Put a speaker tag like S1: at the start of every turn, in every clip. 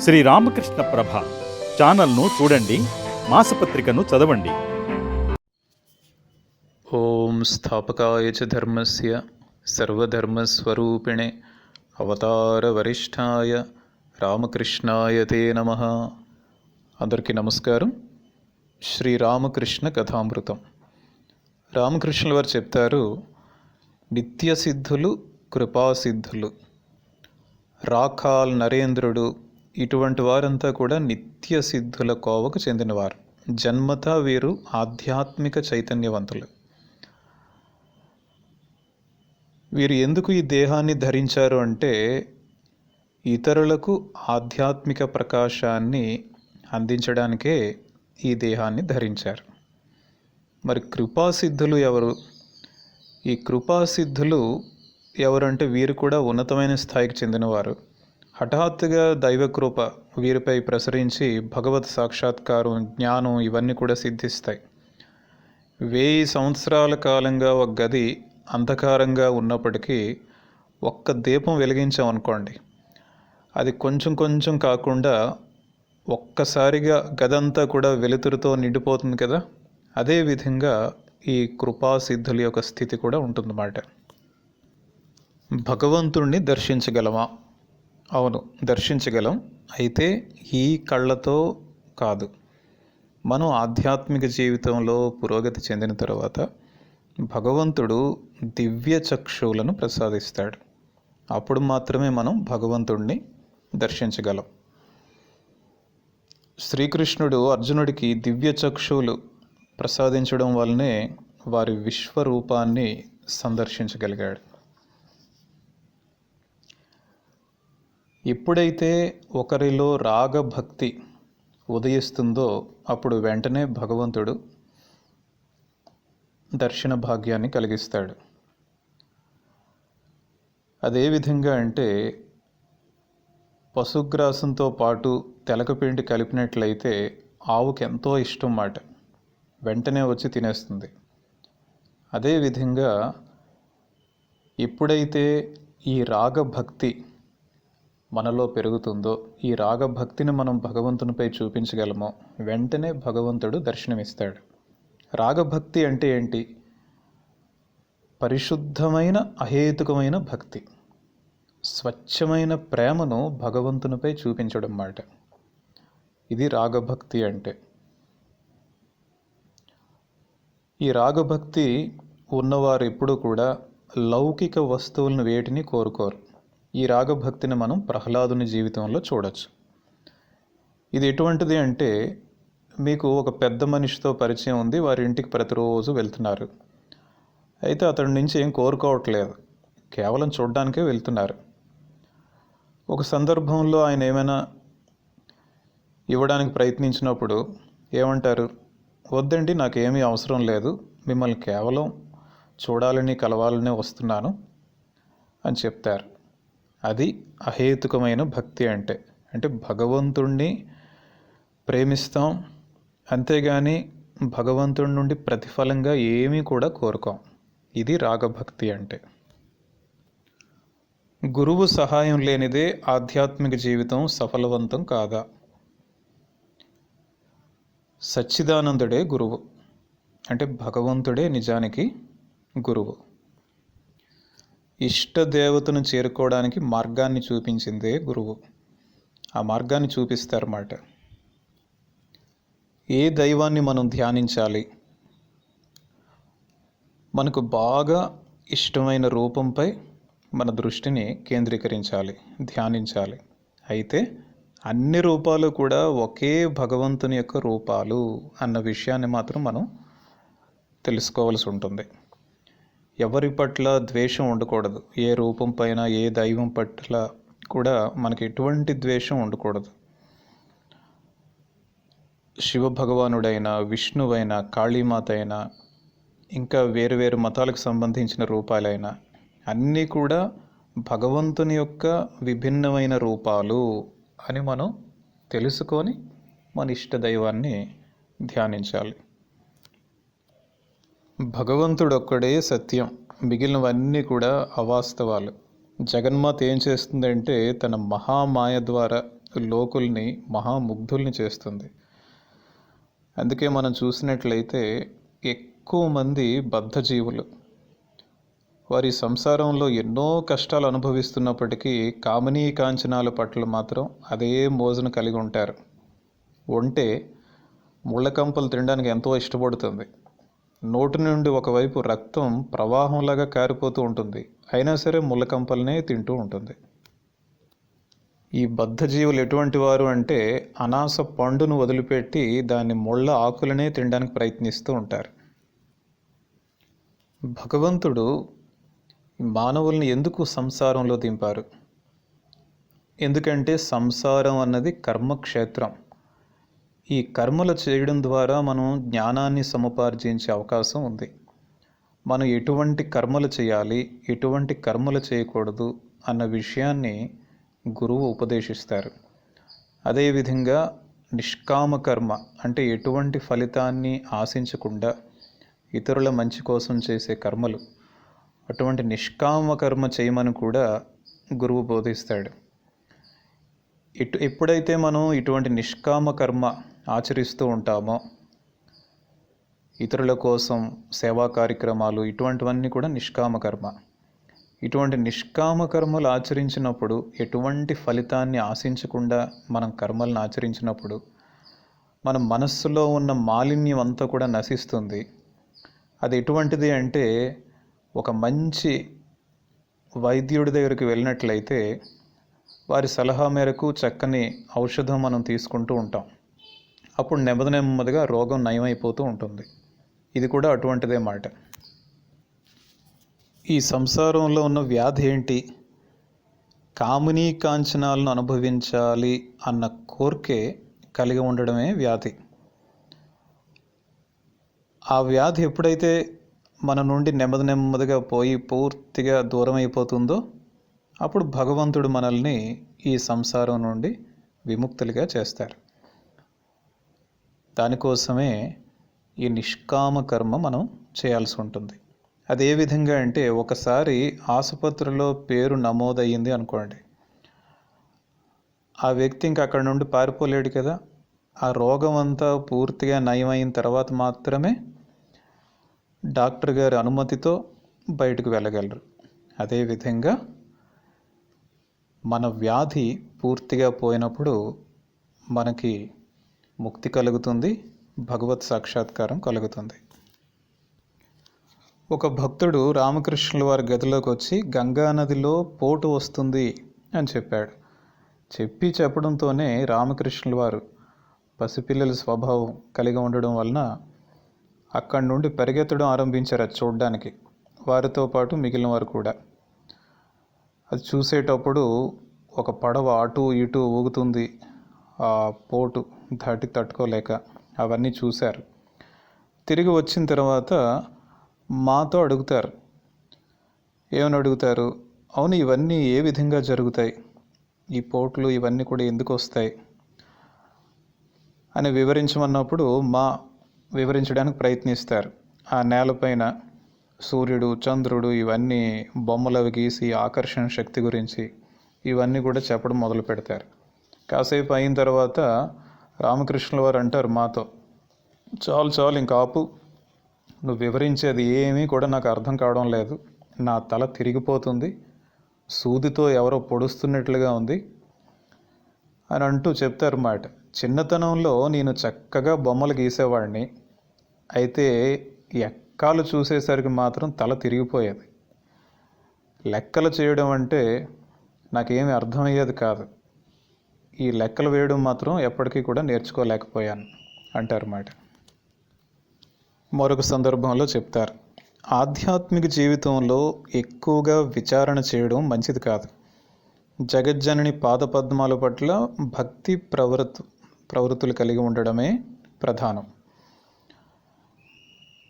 S1: శ్రీ రామకృష్ణ ప్రభ ఛానల్ను చూడండి మాసపత్రికను చదవండి.
S2: ఓం స్థాపకాయ చ ధర్మస్య సర్వధర్మస్వరూపిణే అవతారవరిష్ఠాయ రామకృష్ణాయ తే నమ. అందరికీ నమస్కారం. శ్రీ రామకృష్ణ కథామృతం. రామకృష్ణుల వారు చెప్తారు నిత్యసిద్ధులు కృపాసిద్ధులు. రాఖాల్ నరేంద్రుడు ఇటువంటి వారంతా కూడా నిత్య సిద్ధుల కోవకు చెందినవారు. జన్మత వీరు ఆధ్యాత్మిక చైతన్యవంతులు. వీరు ఎందుకు ఈ దేహాన్ని ధరించారు అంటే ఇతరులకు ఆధ్యాత్మిక ప్రకాశాన్ని అందించడానికే ఈ దేహాన్ని ధరించారు. మరి కృపాసిద్ధులు ఎవరు? ఈ కృపాసిద్ధులు ఎవరంటే వీరు కూడా ఉన్నతమైన స్థాయికి చెందినవారు. హఠాత్తుగా దైవకృప వీరిపై ప్రసరించి భగవత్ సాక్షాత్కారం జ్ఞానం ఇవన్నీ కూడా సిద్ధిస్తాయి. వెయ్యి సంవత్సరాల కాలంగా ఒక గది అంధకారంగా ఉన్నప్పటికీ ఒక్క దీపం వెలిగించామనుకోండి అది కొంచెం కొంచెం కాకుండా ఒక్కసారిగా గదంతా కూడా వెలుతురుతో నిండిపోతుంది కదా? అదే విధంగా ఈ కృపాసిద్ధుల యొక్క స్థితి కూడా ఉంటుందన్నమాట. భగవంతుణ్ణి దర్శించగలమా? అవును దర్శించగలం. అయితే ఈ కళ్ళతో కాదు. మనం ఆధ్యాత్మిక జీవితంలో పురోగతి చెందిన తర్వాత భగవంతుడు దివ్య చక్షువులను ప్రసాదిస్తాడు. అప్పుడు మాత్రమే మనం భగవంతుడిని దర్శించగలం. శ్రీకృష్ణుడు అర్జునుడికి దివ్య చక్షువులు ప్రసాదించడం వల్లనే వారి విశ్వరూపాన్ని సందర్శించగలిగాడు. ఎప్పుడైతే ఒకరిలో రాగభక్తి ఉదయిస్తుందో అప్పుడు వెంటనే భగవంతుడు దర్శన భాగ్యాన్ని కలిగిస్తాడు. అదే విధంగా అంటే పశుగ్రాసంతో పాటు తెలకపిండి కలిపినట్లయితే ఆవుకి ఎంతో ఇష్టం మాట వెంటనే వచ్చి తినేస్తుంది. అదేవిధంగా ఎప్పుడైతే ఈ రాగభక్తి మనలో పెరుగుతుందో ఈ రాగభక్తిని మనం భగవంతునిపై చూపించగలమో వెంటనే భగవంతుడు దర్శనమిస్తాడు. రాగభక్తి అంటే ఏంటి? పరిశుద్ధమైన అహేతుకమైన భక్తి. స్వచ్ఛమైన ప్రేమను భగవంతునిపై చూపించడం మాట. ఇది రాగభక్తి అంటే. ఈ రాగభక్తి ఉన్నవారు ఎప్పుడూ కూడా లౌకిక వస్తువులను వేటిని కోరుకోరు. ఈ రాగభక్తిని మనం ప్రహ్లాదుని జీవితంలో చూడొచ్చు. ఇది ఎటువంటిది అంటే మీకు ఒక పెద్ద మనిషితో పరిచయం ఉంది వారి ఇంటికి ప్రతిరోజు వెళ్తున్నారు. అయితే అతడి నుంచి ఏం కోరుకోవట్లేదు. కేవలం చూడడానికే వెళ్తున్నారు. ఒక సందర్భంలో ఆయన ఏమైనా ఇవ్వడానికి ప్రయత్నించినప్పుడు ఏమంటారు వద్దండి నాకేమీ అవసరం లేదు మిమ్మల్ని కేవలం చూడాలని కలవాలని వస్తున్నాను అని చెప్తారు. అది అహేతుకమైన భక్తి అంటే. అంటే భగవంతుణ్ణి ప్రేమిస్తాం అంతేగాని భగవంతుడి నుండి ప్రతిఫలంగా ఏమీ కూడా కోరుకోం. ఇది రాగభక్తి అంటే. గురువు సహాయం లేనిదే ఆధ్యాత్మిక జీవితం సఫలవంతం కాదా? సచ్చిదానందుడే గురువు. అంటే భగవంతుడే నిజానికి గురువు. ఇష్ట దేవతను చేరుకోవడానికి మార్గాన్ని చూపించిందే గురువు. ఆ మార్గాన్ని చూపిస్తారన్నమాట. ఏ దైవాన్ని మనం ధ్యానించాలి? మనకు బాగా ఇష్టమైన రూపంపై మన దృష్టిని కేంద్రీకరించాలి ధ్యానించాలి. అయితే అన్ని రూపాలు కూడా ఒకే భగవంతుని యొక్క రూపాలు అన్న విషయాన్ని మాత్రం మనం తెలుసుకోవాల్సి ఉంటుంది. ఎవరి పట్ల ద్వేషం ఉండకూడదు. ఏ రూపం పైన ఏ దైవం పట్ల కూడా మనకి ఎటువంటి ద్వేషం ఉండకూడదు. శివ భగవానుడైన విష్ణువైన కాళీమాత అయినా ఇంకా వేరు వేరు మతాలకు సంబంధించిన రూపాలైన అన్నీ కూడా భగవంతుని యొక్క విభిన్నమైన రూపాలు అని మనం తెలుసుకొని మన ఇష్ట దైవాన్ని ధ్యానించాలి. భగవంతుడొక్కడే సత్యం. మిగిలినవన్నీ కూడా అవాస్తవాలు. జగన్మాత ఏం చేస్తుందంటే తన మహామాయ ద్వారా లోకుల్ని మహాముగ్ధుల్ని చేస్తుంది. అందుకే మనం చూసినట్లయితే ఎక్కువ మంది బద్ధజీవులు. వారి సంసారంలో ఎన్నో కష్టాలు అనుభవిస్తున్నప్పటికీ కామనీ కాంచనాల పట్ల మాత్రం అదే మోజును కలిగి ఉంటారు. ఒంటే ముళ్ళకంపలు తినడానికి ఎంతో ఇష్టపడుతుంది. నోటి నుండి ఒకవైపు రక్తం ప్రవాహంలాగా కారిపోతూ ఉంటుంది. అయినా సరే ముళ్ళకంపలనే తింటూ ఉంటుంది. ఈ బద్ధజీవులు ఎటువంటి వారు అంటే అనాస పండును వదిలిపెట్టి దాని ముళ్ళ ఆకులనే తినడానికి ప్రయత్నిస్తూ ఉంటారు. భగవంతుడు మానవుల్ని ఎందుకు సంసారంలో దింపారు? ఎందుకంటే సంసారం అన్నది కర్మక్షేత్రం. ఈ కర్మలు చేయడం ద్వారా మనం జ్ఞానాన్ని సముపార్జించే అవకాశం ఉంది. మనం ఎటువంటి కర్మలు చేయాలి ఎటువంటి కర్మలు చేయకూడదు అన్న విషయాన్ని గురువు ఉపదేశిస్తారు. అదేవిధంగా నిష్కామ కర్మ అంటే ఎటువంటి ఫలితాన్ని ఆశించకుండా ఇతరుల మంచి కోసం చేసే కర్మలు అటువంటి నిష్కామ కర్మ చేయమని కూడా గురువు బోధిస్తాడు. ఇటు ఎప్పుడైతే మనం ఇటువంటి నిష్కామ కర్మ ఆచరిస్తూ ఉంటామో. ఇతరుల కోసం సేవా కార్యక్రమాలు ఇటువంటివన్నీ కూడా నిష్కామ కర్మ ఇటువంటి నిష్కామ కర్మలు ఆచరించినప్పుడు ఎటువంటి ఫలితాన్ని ఆశించకుండా మనం కర్మలను ఆచరించినప్పుడు మన మనస్సులో ఉన్న మాలిన్యం అంతా కూడా నశిస్తుంది. అది ఎటువంటిది అంటే ఒక మంచి వైద్యుడి దగ్గరికి వెళ్ళినట్లయితే వారి సలహా మేరకు చక్కని ఔషధం మనం తీసుకుంటూ ఉంటాం. అప్పుడు నెమ్మది నెమ్మదిగా రోగం నయమైపోతూ ఉంటుంది. ఇది కూడా అటువంటిదే మాట. ఈ సంసారంలో ఉన్న వ్యాధి ఏంటి? కామినీ కాంచనాలను అనుభవించాలి అన్న కోరికే కలిగి ఉండడమే వ్యాధి. ఆ వ్యాధి ఎప్పుడైతే మన నుండి నెమ్మది నెమ్మదిగా పోయి పూర్తిగా దూరం అయిపోతుందో అప్పుడు భగవంతుడు మనల్ని ఈ సంసారం నుండి విముక్తులుగా చేస్తారు. దానికోసమే ఈ నిష్కామ కర్మ మనం చేయాల్సి ఉంటుంది. అదే విధంగా అంటే ఒకసారి ఆసుపత్రిలో పేరు నమోదయ్యింది అనుకోండి. ఆ వ్యక్తి ఇంక అక్కడ నుండి పారిపోలేడు కదా. ఆ రోగం అంతా పూర్తిగా నయమైన తర్వాత మాత్రమే డాక్టర్ గారి అనుమతితో బయటకు వెళ్ళగలరు. అదేవిధంగా మన వ్యాధి పూర్తిగా పోయినప్పుడు మనకి ముక్తి కలుగుతుంది భగవత్ సాక్షాత్కారం కలుగుతుంది. ఒక భక్తుడు రామకృష్ణుల వారి గదిలోకి వచ్చి గంగా నదిలో పోటు వస్తుంది అని చెప్పాడు. చెప్పి చెప్పడంతోనే రామకృష్ణుల వారు పసిపిల్లల స్వభావం కలిగి ఉండడం వలన అక్కడి నుండి పరిగెత్తడం ఆరంభించారు అది చూడడానికి. వారితో పాటు మిగిలిన వారు కూడా. అది చూసేటప్పుడు ఒక పడవ అటు ఇటు ఊగుతుంది. పోటు దాటి తట్టుకోలేక అవన్నీ చూశారు. తిరిగి వచ్చిన తర్వాత మాతో అడుగుతారు. ఏమని అడుగుతారు? అవును ఇవన్నీ ఏ విధంగా జరుగుతాయి? ఈ పోట్లు ఇవన్నీ కూడా ఎందుకు వస్తాయి? అని వివరించమన్నప్పుడు మా వివరించడానికి ప్రయత్నిస్తారు. ఆ నేలపైన సూర్యుడు చంద్రుడు ఇవన్నీ బొమ్మలవి గీసి ఆకర్షణ శక్తి గురించి ఇవన్నీ కూడా చెప్పడం మొదలు పెడతారు కాసేపు అయిన తర్వాత రామకృష్ణుల వారు అంటారు మాతో చాలు చాలు ఇంకా ఆపు. నువ్వు వివరించేది ఏమీ కూడా నాకు అర్థం కావడం లేదు. నా తల తిరిగిపోతుంది. సూదితో ఎవరో పొడుస్తున్నట్లుగా ఉంది అని అంటూ చెప్తారు మాట. చిన్నతనంలో నేను చక్కగా బొమ్మలు గీసేవాడిని. అయితే ఎక్కాలు చూసేసరికి మాత్రం తల తిరిగిపోయేది. లెక్కలు చేయడం అంటే నాకేమి అర్థమయ్యేది కాదు. ఈ లెక్కలు వేయడం మాత్రం ఎప్పటికీ కూడా నేర్చుకోలేకపోయాను అంటారు మరొక సందర్భంలో చెప్తారు ఆధ్యాత్మిక జీవితంలో ఎక్కువగా విచారణ చేయడం మంచిది కాదు. జగజ్జనని పాదపద్మాల పట్ల భక్తి ప్రవృత్ ప్రవృత్తులు కలిగి ఉండడమే ప్రధానం.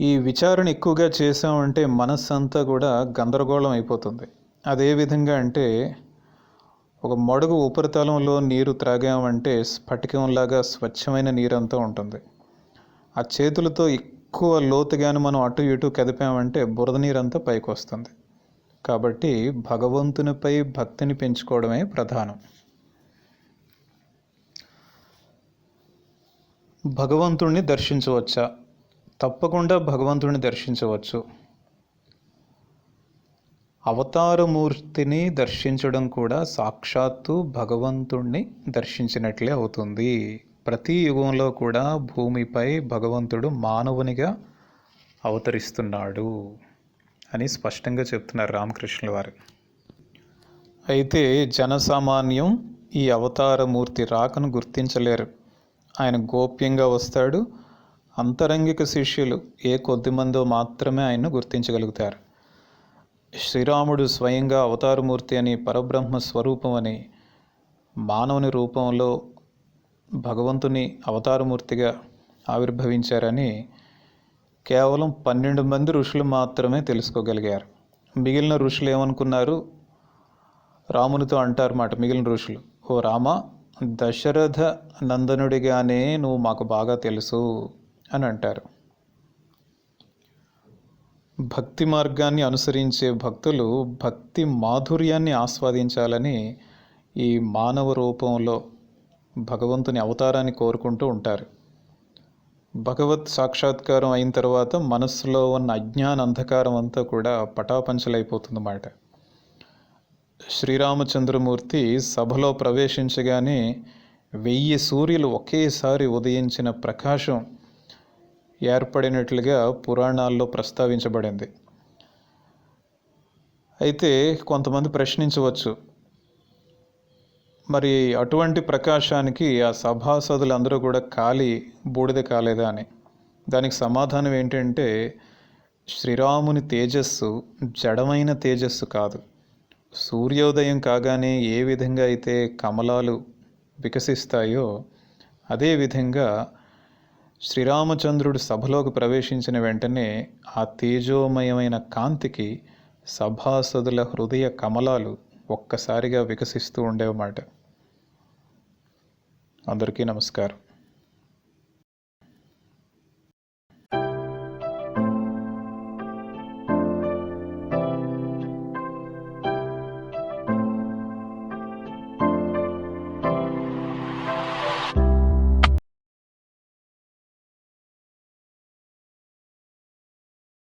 S2: ఈ విచారణ ఎక్కువగా చేసామంటే మనస్సు అంతా కూడా గందరగోళం అయిపోతుంది. అదే విధంగా అంటే ఒక మడుగు ఉపరితలంలో నీరు త్రాగామంటే స్ఫటికంలాగా స్వచ్ఛమైన నీరంతా ఉంటుంది. ఆ చేతులతో ఎక్కువ లోతుగాను మనం అటు ఇటు కదిపామంటే బురద నీరంతా పైకి వస్తుంది కాబట్టి భగవంతునిపై భక్తిని పెంచుకోవడమే ప్రధానం. భగవంతుణ్ణి దర్శించవచ్చా? తప్పకుండా భగవంతుణ్ణి దర్శించవచ్చు. అవతారమూర్తిని దర్శించడం కూడా సాక్షాత్తు భగవంతుణ్ణి దర్శించినట్లే అవుతుంది. ప్రతి యుగంలో కూడా భూమిపై భగవంతుడు మానవునిగా అవతరిస్తున్నాడు అని స్పష్టంగా చెప్తున్నారు రామకృష్ణుల వారు. అయితే జనసామాన్యం ఈ అవతారమూర్తి రాకను గుర్తించలేరు. ఆయన గోప్యంగా వస్తాడు. అంతరంగిక శిష్యులు ఏ కొద్ది మందో మాత్రమే ఆయన్ను గుర్తించగలుగుతారు. శ్రీరాముడు స్వయంగా అవతారమూర్తి అని పరబ్రహ్మ స్వరూపం అని మానవుని రూపంలో భగవంతుని అవతారమూర్తిగా ఆవిర్భవించారని కేవలం పన్నెండు మంది ఋషులు మాత్రమే తెలుసుకోగలిగారు. మిగిలిన ఋషులు ఏమనుకున్నారు? రామునితో అంటారు మాట మిగిలిన ఋషులు. ఓ రామ దశరథ నందనుడిగానే నువ్వు మాకు బాగా తెలుసు అని అంటారు. భక్తి మార్గాన్ని అనుసరించే భక్తులు భక్తి మాధుర్యాన్ని ఆస్వాదించాలని ఈ మానవ రూపంలో భగవంతుని అవతారాన్ని కోరుకుంటూ ఉంటారు. భగవత్ సాక్షాత్కారం అయిన తర్వాత మనస్సులో ఉన్న అజ్ఞాన అంధకారం అంతా కూడా పటాపంచలైపోతుందన్నమాట. శ్రీరామచంద్రమూర్తి సభలో ప్రవేశించగానే వెయ్యి సూర్యులు ఒకేసారి ఉదయించిన ప్రకాశం ఏర్పడినట్లుగా పురాణాల్లో ప్రస్తావించబడింది. అయితే కొంతమంది ప్రశ్నించవచ్చు మరి అటువంటి ప్రకాశానికి ఆ సభాసదులందరూ కూడా ఖాళీ బూడిద కాలేదా అని. దానికి సమాధానం ఏంటంటే శ్రీరాముని తేజస్సు జడమైన తేజస్సు కాదు. సూర్యోదయం కాగానే ఏ విధంగా అయితే కమలాలు వికసిస్తాయో అదేవిధంగా శ్రీరామచంద్రుడు సభలోకి ప్రవేశించిన వెంటనే ఆ తేజోమయమైన కాంతికి సభాసదుల హృదయ కమలాలు ఒక్కసారిగా వికసిస్తూ ఉండేవన్నమాట అందరికీ నమస్కారం.